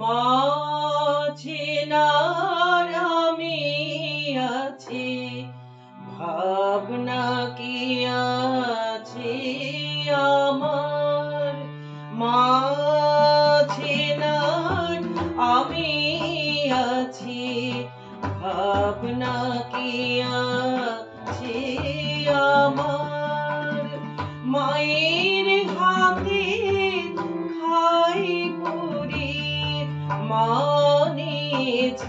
মাঝে আমি আছি, ভাবনা কি আছে আমার? মাঝে আমি আছি, ভাবনা কি আছে আমার? মায়ের হাতে মানেছেন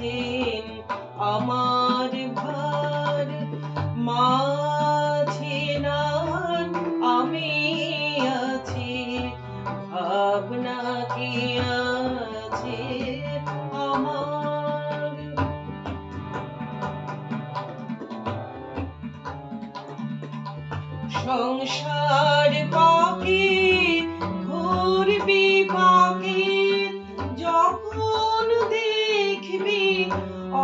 আমার ভার মাঝে নান আমি আছি। ভাবনা কি আছে সংসার পাখি ঘুরবি পাখি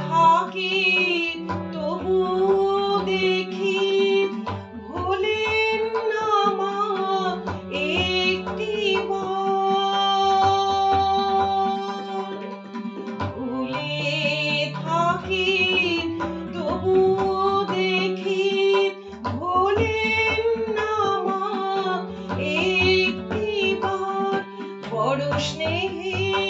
থাকি, তবু দেখি ভুলেন না মা একটি ভুলে থাকি, তবু দেখি ভুলেন না মা একটি বড় স্নেহের